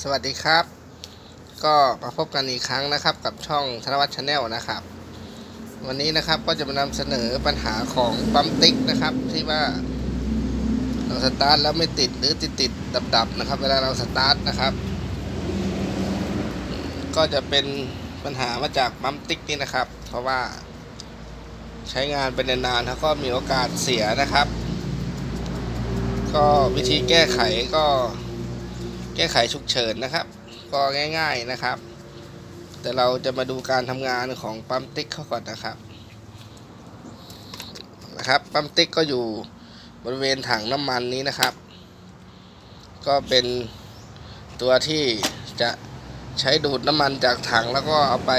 สวัสดีครับ ก็มาพบกันอีกครั้งนะครับ กับช่องธนวัฒน์ชาแนลนะครับ วันนี้นะครับก็จะมานำเสนอปัญหาของปั๊มติ๊กนะครับ ที่ว่าเราสตาร์ทแล้วไม่ติดหรือติดติดดับดับนะครับ เวลาเราสตาร์ทนะครับ ก็จะเป็นปัญหามาจากปั๊มติ๊กนี่นะครับ เพราะว่าใช้งานไปนานๆแล้วก็มีโอกาสเสียนะครับ ก็วิธีแก้ไขก็ แก้ไขฉุกเฉินนะครับ ก็ง่ายๆนะครับ แต่เราจะมาดูการทำงานของปั๊มติ๊กเขาก่อนนะครับนะครับปั๊มติ๊กก็อยู่บริเวณถังน้ำมันนี้นะครับ ก็เป็นตัวที่จะใช้ดูดน้ำมันจากถังแล้วก็เอาไป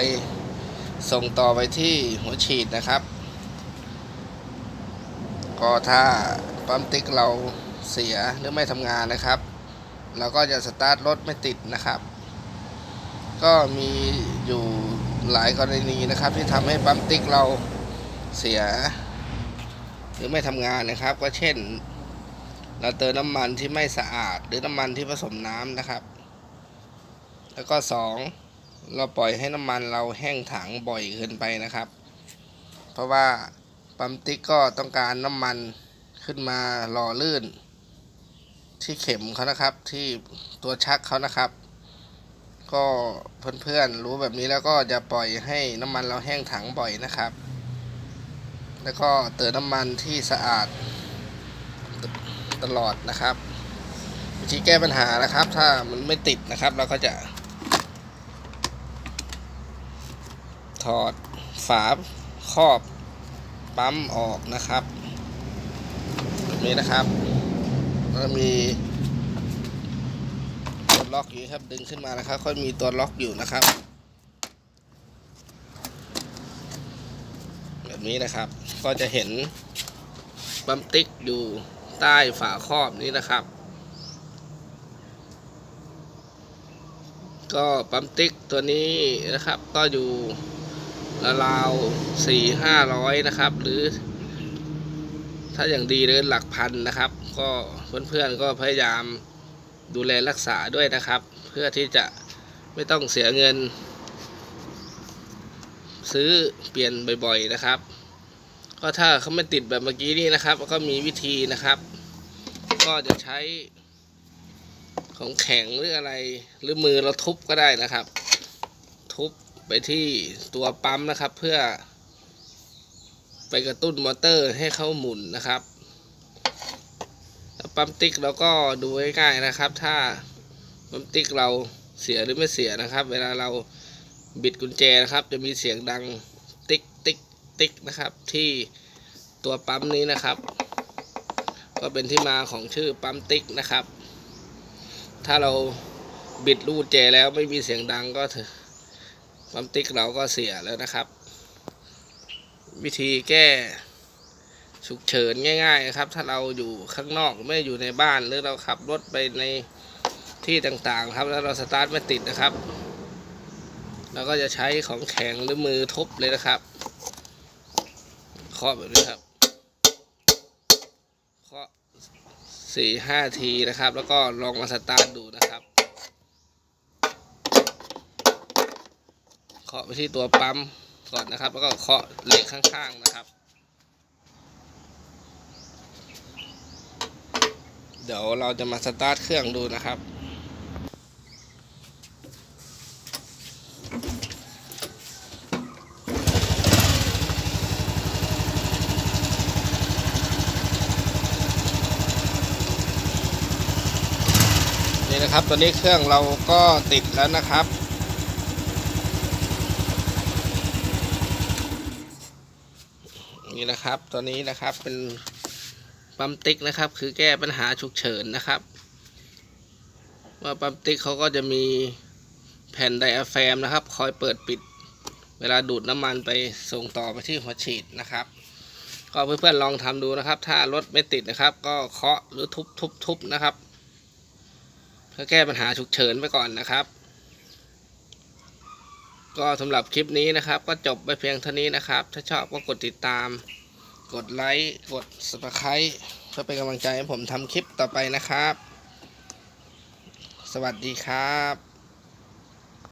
ส่งต่อไปที่หัวฉีดนะครับ ก็ถ้าปั๊มติ๊กเราเสียหรือไม่ทำงานนะครับ เราก็จะสตาร์ทรถไม่ติดนะครับ ก็มีอยู่หลายกรณีนะครับ ที่ทำให้ปั๊มติ๊กเราเสีย หรือไม่ทำงานนะครับ ก็เช่น เราเติมน้ำมันที่ไม่สะอาด หรือน้ำมันที่ผสมน้ำนะครับ แล้วก็สองเราปล่อยให้น้ำมันเราแห้งถังบ่อยเกินไปนะครับ เพราะว่าปั๊มติ๊กก็ต้องการน้ำมันขึ้นมาหล่อลื่น ที่เข็มเขานะครับ ที่ตัวชักเขานะครับ ก็เพื่อนๆรู้แบบนี้แล้วก็จะปล่อยให้น้ำมันเราแห้งถังบ่อยนะครับ แล้วก็เติมน้ำมันที่สะอาดตตลอดนะครับวิธีแก้ปัญหานะครับ ถ้ามันไม่ติดนะครับ เราก็จะ ถอดฝาครอบปั๊มออกนะครับแบบนี้นะครับ แล้วมีตัวล็อกอยู่ครับดึงขึ้นมานะครับ ค่อยมีตัวล็อกอยู่นะครับ แบบนี้นะครับ ก็จะเห็นปั๊มติ๊กอยู่ใต้ฝาครอบนี้นะครับ ก็ปั๊มติ๊กตัวนี้นะครับก็อยู่ราวๆสี่ห้าร้อยนะครับ หรือ ถ้าอย่างดีเลยหลักพันนะครับ ก็เพื่อนๆก็พยายามดูแลรักษาด้วยนะครับ เพื่อที่จะไม่ต้องเสียเงิน ซื้อเปลี่ยนบ่อยๆนะครับ ก็ถ้าเขาไม่ติดแบบเมื่อกี้นี่นะครับ ก็มีวิธีนะครับ ก็จะใช้ของแข็งหรืออะไร หรือมือเราทุบก็ได้นะครับ ทุบไปที่ตัวปั๊มนะครับ เพื่อ ไปกระตุ้นมอเตอร์ให้เขาหมุนนะครับปั๊มติ๊กเราก็ดูง่ายๆนะครับ ถ้าปั๊มติ๊กเราเสียหรือไม่เสียนะครับ เวลาเราบิดกุญแจนะครับ จะมีเสียงดังติ๊กติ๊กติ๊กนะครับ ที่ตัวปั๊มนี้นะครับ ก็เป็นที่มาของชื่อปั๊มติ๊กนะครับ ถ้าเราบิดลูกแจแล้วไม่มีเสียงดังก็ถือปั๊มติ๊กเราก็เสียแล้วนะครับ วิธีแก้ฉุกเฉินง่าย ๆ ครับ ถ้าเราอยู่ข้างนอกไม่อยู่ในบ้านหรือเราขับรถไปในที่ต่างๆ ครับ แล้วเราสตาร์ทไม่ติดนะครับ เราก็จะใช้ของแข็งหรือมือทุบเลยนะครับเคาะแบบนี้ครับเคาะสี่ห้าทีนะครับ แล้วก็ลองมาสตาร์ทดูนะครับเคาะไปที่ตัวปั๊ม ก่อนนะครับ แล้วก็เคาะเหล็กข้างๆนะครับ เดี๋ยวเราจะมาสตาร์ทเครื่องดูนะครับนี่นะครับตอนนี้เครื่องเราก็ติดแล้วนะครับ นี่นะครับ ตัวนี้นะครับเป็นปั๊มติ๊กนะครับ คือแก้ปัญหาฉุกเฉินนะครับ ว่าปั๊มติ๊กเขาก็จะมีแผ่นไดอะแฟมนะครับ คอยเปิดปิด เวลาดูดน้ำมันไปส่งต่อไปที่หัวฉีดนะครับ ก็เพื่อนๆลองทำดูนะครับ ถ้ารถไม่ติดนะครับ ก็เคาะหรือทุบทุบทุบนะครับ เพื่อแก้ปัญหาฉุกเฉินไปก่อนนะครับ ก็สำหรับคลิปนี้นะครับ ก็จบไปเพียงเท่านี้นะครับ ถ้าชอบก็กดติดตาม กดไลค์กด subscribe เพื่อเป็นกำลังใจให้ผมทำคลิปต่อไปนะครับสสวัสดีครับ